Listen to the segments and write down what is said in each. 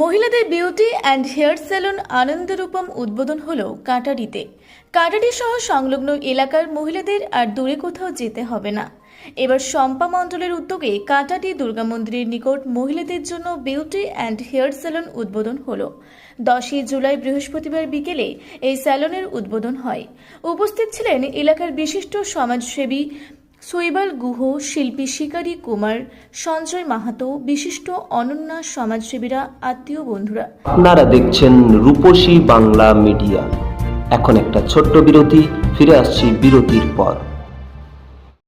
মহিলাদের beauty and hair salon Anandarupam উদ্বোধন হলো কাটারিতে। কাটারি সহ সংলগ্ন এলাকার মহিলাদের আর দূরে কোথাও যেতে হবে না। এবার শম্পা মণ্ডলের উদ্যোগে কাটাটি দুর্গা মন্দিরের নিকট মহিলাদের জন্য বিউটি অ্যান্ড হেয়ার সেলুন উদ্বোধন হল। দশই জুলাই বৃহস্পতিবার বিকেলে এই স্যালনের উদ্বোধন হয়। উপস্থিত ছিলেন এলাকার বিশিষ্ট সমাজসেবী শৈবাল গুহ, শিল্পী শিকারী কুমার, সঞ্জয় মাহাতো, বিশিষ্ট অনন্যা সমাজসেবীরা, আত্মীয় বন্ধুরা। আপনারা দেখছেন রূপসী বাংলা মিডিয়া। এখন একটা ছোট্ট বিরতি, ফিরে আসছি বিরতির পর।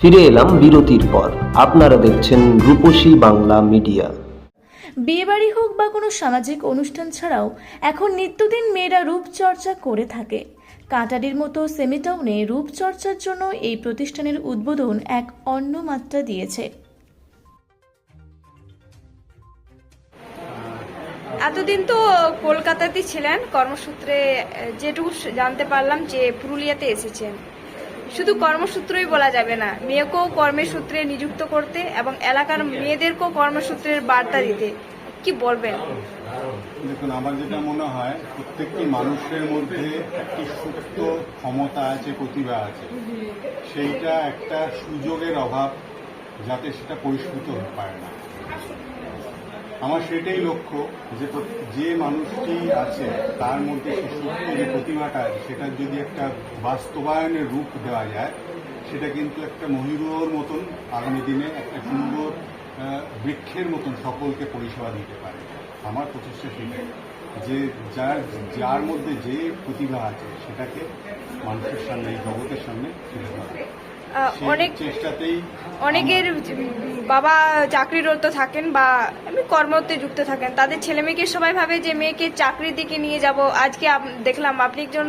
ফিরে এলাম বিরতির পর। আপনারা দেখছেন রূপসী বাংলা মিডিয়া। বিয়েবাড়ি হোক বা কোনো সামাজিক অনুষ্ঠান ছাড়াও এখন নিত্যদিন মেয়েরা রূপচর্চা করে থাকে। কাটারির মতো সেমিটাউনে রূপচর্চার জন্য এই প্রতিষ্ঠানের উদ্বোধন এক অন্য মাত্রা দিয়েছে। এতদিন তো কলকাতাতে ছিলেন। কর্মসূত্রে যেটুকু জানতে পারলাম যে পুরুলিয়াতে এসেছেন। শুধু কর্মসূত্রই বলা যাবে না, মেয়েকেও কর্মের সূত্রে নিযুক্ত করতে এবং এলাকার মেয়েদেরকেও কর্মসূত্রের বার্তা দিতে। কি বলবেন? দেখুন, আমার যেটা মনে হয়, প্রত্যেকটি মানুষের মধ্যে একটি সুপ্ত ক্ষমতা আছে, প্রতিভা আছে। সেইটা একটা সুযোগের অভাব, যাতে সেটা পরিস্ফুট হতে পারে না। আমার সেটাই লক্ষ্য যে যে মানুষটি আছে, তার মধ্যে যে প্রতিভাটা সেটার যদি একটা বাস্তবায়নের রূপ দেওয়া যায়, সেটা কিন্তু একটা মহিরুর মতন আগামী দিনে একটা সুন্দর বৃক্ষের মতন সকলকে পরিষেবা দিতে পারে। আমার প্রচেষ্টা সেটাই যে যার যার মধ্যে যে প্রতিভা আছে, সেটাকে মানুষের সামনে, জগতের সামনে তুলে ধরা। অনেক অনেকের বাবা চাকরিরত থাকেন বা এমনি কর্মতে যুক্ত থাকেন। তাদের ছেলে মেয়েকে সবাই ভাবে যে মেয়েকে চাকরির দিকে নিয়ে যাব। আজকে দেখলাম আপনি একজন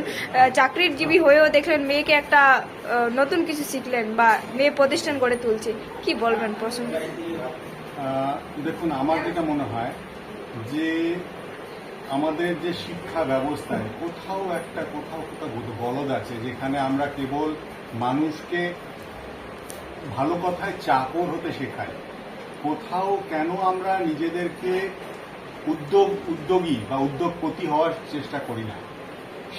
চাকরির জীবী হয়েও দেখলেন মেয়েকে একটা নতুন কিছু শিখলেন বা মেয়ে প্রতিষ্ঠান গড়ে তুলছে। কি বলবেন প্রসঙ্গে? দেখুন আমার যেটা মনে হয় যে আমাদের যে শিক্ষা ব্যবস্থায় কোথাও একটা কোথাও কোথাও গলদ আছে যেখানে আমরা কেবল মানুষকে ভালো কথায় চাকর হতে শেখায়। কোথাও কেন আমরা নিজেদেরকে উদ্যোগ, উদ্যোগী বা উদ্যোগপতি হওয়ার চেষ্টা করি না?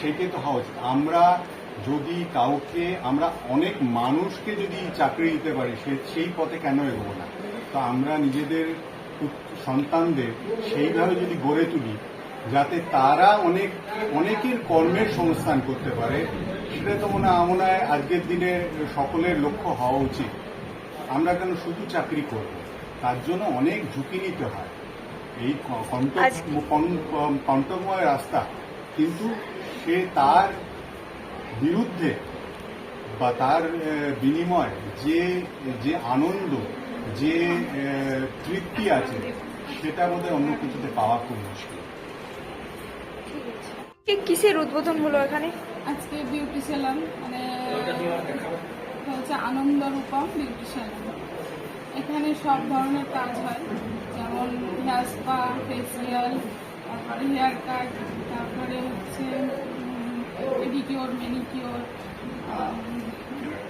সেটাই তো হওয়া উচিত আমরা যদি কাউকে, আমরা অনেক মানুষকে যদি চাকরি দিতে পারি, সে সেই পথে কেন এগোবো না? তো আমরা নিজেদের সন্তানদের সেইভাবে যদি গড়ে তুলি যাতে তারা অনেক অনেকের কর্মের সংস্থান করতে পারে। সেটা তো মনে হয় মনে হয় আজকের দিনে সকলের লক্ষ্য হওয়া উচিত। আমরা কেন শুধু চাকরি করব? তার জন্য অনেক ঝুঁকি নিতে হয়। এই কণ্টকময় রাস্তা। কিন্তু সে তার বিরুদ্ধে বা তার বিনিময় যে যে আনন্দ যে তৃপ্তি আছে সেটা বোধহয় অন্য কিছুতে পাওয়া খুব মুশকিল। কিসের উদ্বোধন হলো এখানে? আজকে বিউটি সেলন মানে হচ্ছে আনন্দ রূপম বিউটি সেলন এখানে সব ধরনের কাজ হয় যেমন হেয়ার স্পা ফেসিয়াল তারপরে হেয়ার কাট তারপরে হচ্ছে pedicure manicure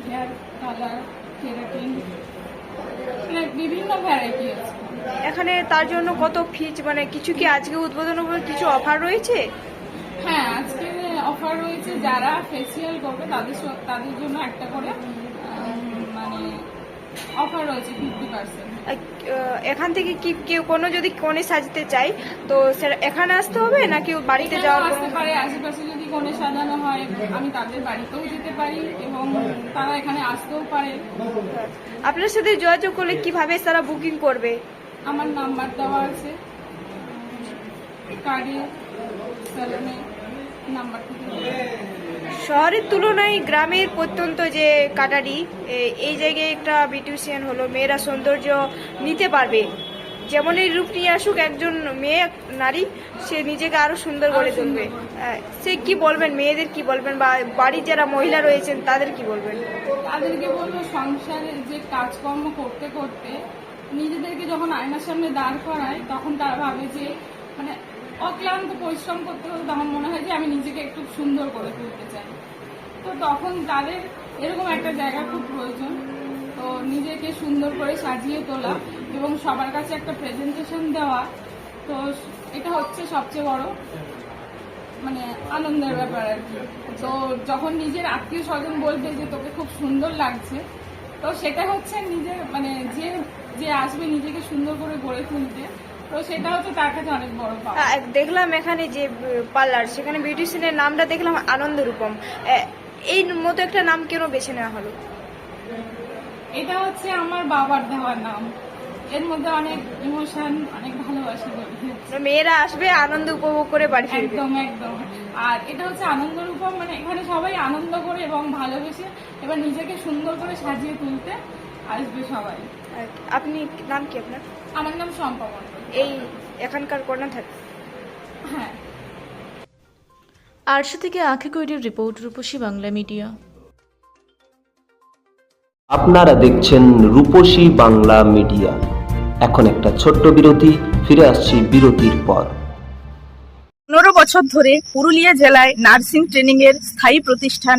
hair colour keratin বিভিন্ন ভ্যারাইটি আছে। এখানে তার জন্য কত ফিজ মানে কিছু কি আজকে উদ্বোধন কিছু অফার রয়েছে? হ্যাঁ আজকে অফার রয়েছে যারা ফেসিয়াল করবে তাদের তাদের জন্য একটা করে মানে অফার রয়েছে ফিফটি পার্সেন্ট এখান থেকে কি কেউ কোনো যদি কনে সাজতে চাই তো সেটা এখানে আসতে হবে না কেউ বাড়িতে যাওয়া আসতে পারে আশেপাশে যদি কনে সাজানো হয় আমি তাদের বাড়িতেও যেতে পারি এবং তারা এখানে আসতেও পারে। আপনার সাথে যোগাযোগ করলে কীভাবে তারা বুকিং করবে? আমার নাম্বার দেওয়া আছে। কার্ডে স্যালনে শহরের তুলনায় গ্রামের প্রত্যন্ত যে কাটারি এই জায়গায় একটা বিউটিশিয়ান হলো মেয়েরা সৌন্দর্য নিতে পারবে। যেমন এই রূপ নিয়ে আসুক একজন মেয়ে নারী সে নিজেকে আরও সুন্দর করে তুলবে। হ্যাঁ, সে কি বলবেন মেয়েদের কি বলবেন বা বাড়ির যারা মহিলা রয়েছেন তাদের কি বলবেন? তাদেরকে বলব সংসারের যে কাজকর্ম করতে করতে নিজেদেরকে যখন আয়নার সামনে দাঁড় করায় তখন তারা ভাবে যে মানে অক্লান্ত পরিশ্রম করতে করতে তখন মনে হয় যে আমি নিজেকে একটু সুন্দর করে তুলতে চাই। তো তখন তাদের এরকম একটা জায়গা খুব প্রয়োজন। তো নিজেকে সুন্দর করে সাজিয়ে তোলা এবং সবার কাছে একটা প্রেজেন্টেশন দেওয়া। তো এটা হচ্ছে সবচেয়ে বড় মানে আনন্দের ব্যাপার আর কি। তো যখন নিজের আত্মীয় স্বজন বলবে যে তোকে খুব সুন্দর লাগছে, তো সেটা হচ্ছে নিজের মানে যে যে আসবে নিজেকে সুন্দর করে গড়ে তুলতে তো সেটা হচ্ছে তার কাছে অনেক বড় পাওয়া। দেখলাম এখানে যে পার্লার সেখানে বিউটিশিয়ানের নামটা দেখলাম আনন্দ রূপম এই মতো একটা নাম কেন বেছে নেওয়া হলো? এটা হচ্ছে আমার বাবার দেওয়ার নাম। এর মধ্যে অনেক ইমোশন অনেক ভালোবাসা মেয়েরা আসবে আনন্দ উপভোগ করে বাড়ি ফিরবে। একদম একদম। আর এটা হচ্ছে আনন্দ রূপম মানে এখানে সবাই আনন্দ করে এবং ভালোবেসে এবার নিজেকে সুন্দর করে সাজিয়ে তুলতে আসবে সবাই। আপনি নাম কি আপনার? আমার নাম শম্পা মণ্ডল। এই এখানকার কর্ণাধার। হ্যাঁ। আরশা থেকে আঁখি কৈরির রিপোর্ট রূপসী বাংলা মিডিয়া। আপনারা দেখছেন রূপসী বাংলা মিডিয়া। এখন একটা ছোট্ট বিরতি ফিরে আসছি বিরতির পর। পনেরো বছর ধরে পুরুলিয়া জেলায় নার্সিং ট্রেনিং এর স্থায়ী প্রতিষ্ঠান